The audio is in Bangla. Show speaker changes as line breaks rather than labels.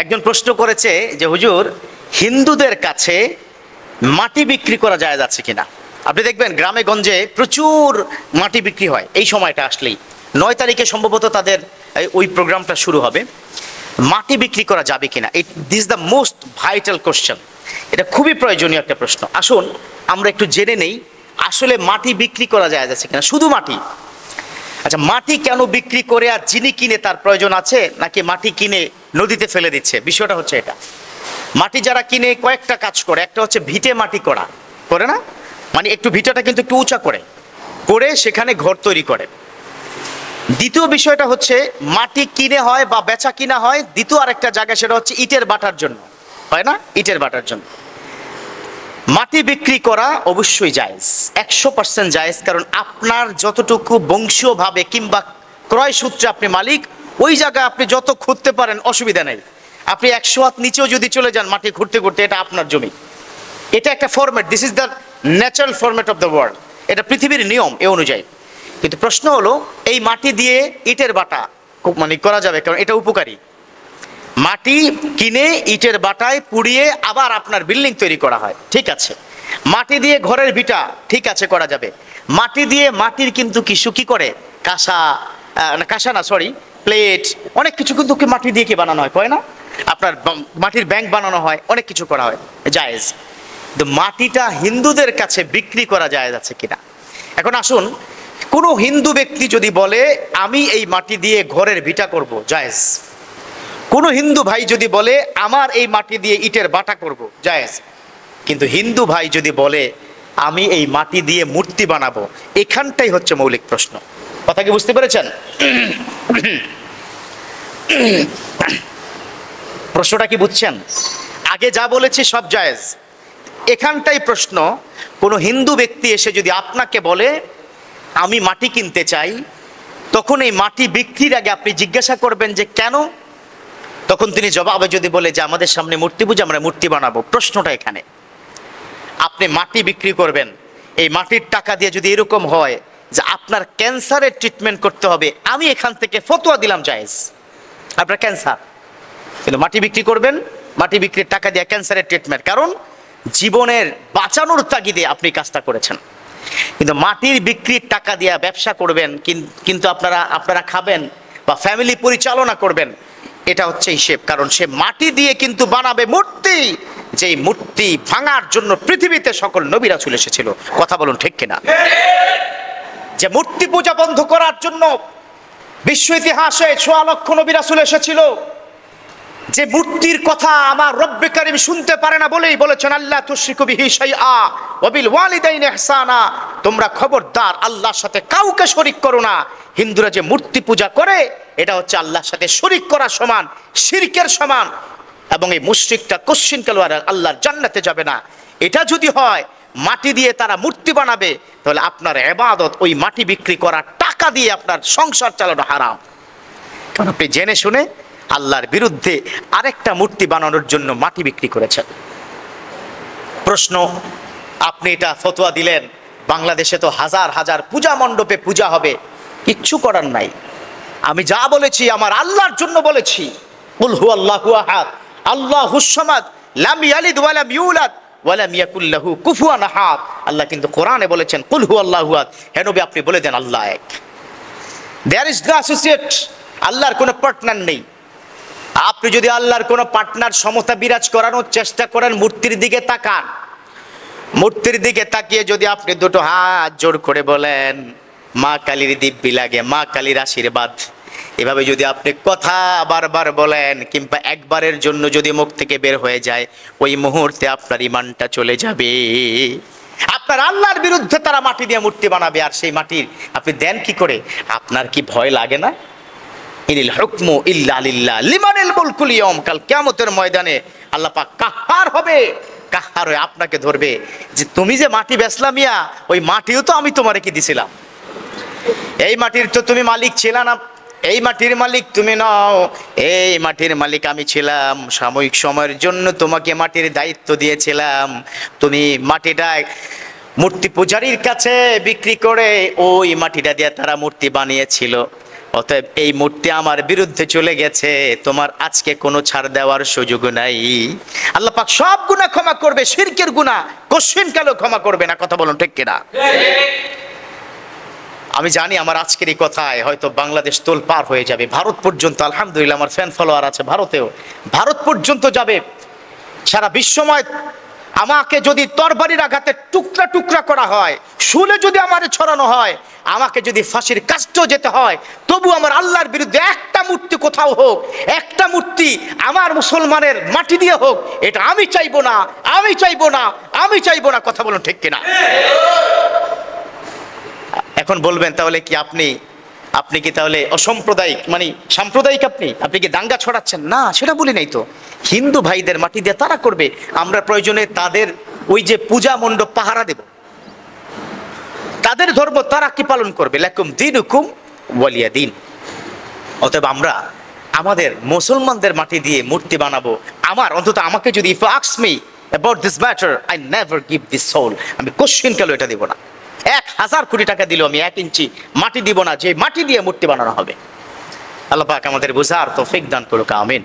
একজন প্রশ্ন করেছে যে, হুজুর, হিন্দুদের কাছে মাটি বিক্রি করা যায় যাচ্ছে কিনা? আপনি দেখবেন গ্রামে গঞ্জে প্রচুর মাটি বিক্রি হয় এই সময়টা আসলেই। নয় তারিখে সম্ভবত তাদের ওই প্রোগ্রামটা শুরু হবে। মাটি বিক্রি করা যাবে কিনা? It this the most vital question এটা খুবই প্রয়োজনীয় একটা প্রশ্ন। আসুন, আমরা একটু জেনে নেই আসলে মাটি বিক্রি করা যায় যাচ্ছে কিনা। শুধু মাটি আচ্ছা মাটি কেন বিক্রি করে আর যিনি কিনে তার প্রয়োজন আছে নাকি মাটি কিনে নদীতে ফেলে দিচ্ছে? বিষয়টা হচ্ছে এটা। মাটি যারা কিনে কয়েকটা কাজ করে, একটা হচ্ছে ভিটে মাটি করা। করে না? মানে একটু ভিটাটা কিন্তু একটু উঁচা করে। করে সেখানে ঘর তৈরি করে। দ্বিতীয় বিষয়টা হচ্ছে মাটি কিনে হয় বা বেচা কিনা হয়। দ্বিতীয় আরেকটা জায়গা সেটা হচ্ছে ইটের বাটার জন্য। হয় না? ইটের বাটার জন্য। মাটি বিক্রি করা অবশ্যই জায়েজ, একশো পার্সেন্ট জায়েজ, কারণ আপনার যতটুকু বংশীয়ভাবে কিংবা ক্রয় সূত্রে আপনি মালিক, ওই জায়গায় আপনি যত খুঁজতে পারেন অসুবিধা নেই। আপনি একশো হাত নিচেও যদি চলে যান মাটি ঘুরতে ঘুরতে এটা আপনার জমি। এটা একটা format this is the natural format of the world এটা পৃথিবীর নিয়ম এ অনুযায়ী। কিন্তু প্রশ্ন হলো, এই মাটি দিয়ে ইটের বাটা মানে করা যাবে, কারণ এটা উপকারী। মাটি কিনে ইটের বাটায় পুড়িয়ে আবার আপনার বিল্ডিং তৈরি করা হয়। ঠিক আছে। মাটি দিয়ে ঘরের ভিটা ঠিক আছে করা যাবে। মাটি দিয়ে মাটির কিন্তু কিছু কি করে? কাঁসা কাঁসা না সরি প্লেট অনেক কিছু কিন্তু মাটি দিয়ে কি বানানো হয়, কয় না? আপনার মাটির ব্যাংক বানানো হয়, অনেক কিছু করা হয়। জায়েজ। তো মাটিটা হিন্দুদের কাছে বিক্রি করা যায় যাচ্ছে কিনা? এখন আসুন, কোনো হিন্দু ব্যক্তি যদি বলে, আমি এই মাটি দিয়ে ঘরের ভিটা করব জায়েজ। কোনো হিন্দু ভাই যদি বলে, আমার এই মাটি দিয়ে ইটের বাটা করব। জায়েজ। কিন্তু হিন্দু ভাই যদি বলে, আমি এই মাটি দিয়ে মূর্তি বানাবো, এখানটাই হচ্ছে মৌলিক প্রশ্ন। কথা কি বুঝতে পেরেছেন? প্রশ্নটা কি বুঝছেন? আগে যা বলেছি সব জায়েজ। এখানটাই প্রশ্ন, কোনো হিন্দু ব্যক্তি এসে যদি আপনাকে বলে, আমি মাটি কিনতে চাই, তখন এই মাটি বিক্রির আগে আপনি জিজ্ঞাসা করবেন যে, কেন? তখন তিনি জবাবে যদি বলে যে আমাদের সামনে মূর্তি পুজো, আমরা মূর্তি বানাবো। প্রশ্নটা এখানে। আপনি মাটি বিক্রি করবেন। এই মাটির টাকা দিয়ে যদি এরকম হয় যে আপনার ক্যান্সারের ট্রিটমেন্ট করতে হবে, আমি এখান থেকে ফতোয়া দিলাম জায়েজ। আপনার ক্যান্সার। কিন্তু মাটি বিক্রি করবেন, মাটি বিক্রির টাকা দিয়ে ক্যান্সারের ট্রিটমেন্ট কারণ জীবনের বাঁচানোর তাগিদে আপনি কাজটা করেছেন। কিন্তু মাটির বিক্রির টাকা দিয়ে ব্যবসা করবেন, কিন- কিন্তু আপনারা আপনারা খাবেন বা ফ্যামিলি পরিচালনা করবেন। এটা হচ্ছে হিসেব কারণ সে মাটি দিয়ে কিন্তু বানাবে মূর্তি। যেই মূর্তি ভাঙার জন্য পৃথিবীতে সকল নবীরা চলে এসেছিল। কথা বলুন ঠিক কিনা? যে মূর্তি পূজা বন্ধ করার জন্য বিশ্ব ইতিহাসে সোয়া লক্ষ নবীরা চলে এসেছিল। যে মূর্তির কথা আমার রব্বে কারিম শুনতে পারে না বলেই বলেছেন আল্লাহ তুশরিকু বিহি শাইআ ওয়া বিল ওয়ালিদাইন ইহসানা। তোমরা খবরদার, আল্লাহর সাথে কাউকে শরিক করো না। হিন্দুরা যে মূর্তি পূজা করে, এটা হচ্ছে আল্লাহর সাথে শরিক করা সমান, শিরকের সমান। এবং এই মুশরিকটা কোশ্চিন কাল আর আল্লাহর জান্নাতে যাবে না। এটা যদি হয়, মাটি দিয়ে তারা মূর্তি বানাবে, তাহলে আপনার এবাদত ওই মাটি বিক্রি করা টাকা দিয়ে আপনার সংসার চালানো হারাম। কারণ আপনি জেনে শুনে আল্লাহর বিরুদ্ধে আরেকটা মূর্তি বানানোর জন্য মাটি বিক্রি করেছেন। প্রশ্ন, আপনি এটা ফতোয়া দিলেন? বাংলাদেশে তো হাজার হাজার পূজা মণ্ডপে পূজা হবে, কিচ্ছু করার নাই। আমি যা বলেছি, আমার আল্লাহর জন্য বলেছি। কুল হু আল্লাহু আহাদ, আল্লাহু সামাদ, লাম ইয়ালিদ ওয়া লাম ইউলাদ ওয়া লাম কুফুয়ান আল্লাহ কিন্তু কোরআনে বলেছেন, কুল হু আল্লাহু আহাদ আপনি বলে দেন আল্লাহ এক। দেয়ার ইজ নো অ্যাসোসিয়েট আল্লাহর কোনো পার্টনার নেই। আপনি যদি আল্লাহর কোনো পার্টনার সমতা বিরাজ করানোর চেষ্টা করেন, মূর্তির দিকে তাকান মূর্তির দিকে তাকিয়ে যদি আপনি দুটো হাত জোর করে বলেন, মা কালীর দিব্যি লাগে, মা কালীর আশীর্বাদ। এভাবে যদি আপনি কথা বারবার বলেন, কিংবা একবারের জন্য যদি মুখ থেকে বের হয়ে যায়, ওই মুহূর্তে আপনার ইমানটা চলে যাবে। আপনার আল্লাহর বিরুদ্ধে তারা মাটি দিয়ে মূর্তি বানাবে, আর সেই মাটির আপনি দেন কি করে? আপনার কি ভয় লাগে না? ইনিল হুকমু ইল্লা লিমানিল মুলকুল কাল কিয়ামতের ময়দানে আল্লাহ পাক কাহার হবে। কাহার হয়ে আপনাকে ধরবে? যে তুমি যে মাটি বেচলা মিয়া, ওই মাটিও তো আমি তোমারে কি দিছিলাম? এই মাটির তো তুমি মালিক ছিল না। এই মাটির মালিক তুমি নাও। এই মাটির মালিক আমি ছিলাম। সাময়িক সময়ের জন্য তোমাকে মাটির দায়িত্ব দিয়েছিলাম। তুমি মাটিটা মূর্তি পূজারীর কাছে বিক্রি করে ওই মাটিটা দিয়ে তারা মূর্তি বানিয়েছিল। অতএব এই মূর্তি আমার বিরুদ্ধে চলে গেছে। তোমার আজকে কোনো ছাড় দেওয়ার সুযোগ নাই। আল্লাহ পাক সব গুণা ক্ষমা করবে, শিরকের গুণা কোশ্চিন কালো ক্ষমা করবে না, কথা বলুন ঠিক কিনা? আমি জানি আমার আজকের এই কথায় হয়তো বাংলাদেশ তোল পার হয়ে যাবে। ভারত পর্যন্ত, আলহামদুলিল্লাহ, আমার ফ্যান ফলোয়ার আছে ভারতেও। ভারত পর্যন্ত যাবে। সারা বিশ্বময় আমাকে যদি তরবারির আঘাতে টুকরা টুকরা করা হয় শুলে যদি আমার ছড়ানো হয়, আমাকে যদি ফাঁসির কাজটাও যেতে হয়, তবু আমার আল্লাহর বিরুদ্ধে একটা মূর্তি কোথাও হোক, একটা মূর্তি আমার মুসলমানের মাটি দিয়ে হোক, এটা আমি চাইব না, আমি চাইব না, আমি চাইব না। কথা বলুন ঠিক কিনা? এখন বলবেন তাহলে কি আপনি আপনি কি তাহলে অসাম্প্রদায়িক মানে সাম্প্রদায়িক আপনি? আপনি কি দাঙ্গা ছড়াচ্ছেন? না, সেটা বলি নাই তো। হিন্দু ভাইদের মাটি দিয়ে তারা করবে, আমরা প্রয়োজনে তাদের ওই যে পূজা মণ্ডপ পাহারা দেব। তাদের ধর্ম তারা কি পালন করবে? লাকুম দিন হুকুম ওয়ালিয়া দিন। অতএব আমরা আমাদের মুসলমানদের মাটি দিয়ে মূর্তি বানাবো। আমার, অন্তত আমাকে যদি আমি কোশ্চিন কেন এটা দেবো না। হাজার কোটি টাকা দিল আমি এক ইঞ্চি মাটি দিব না, যে মাটি দিয়ে মূর্তি বানানো হবে। আল্লাহ পাক আমাদের বুঝার ফেক দান করুক, আমিন।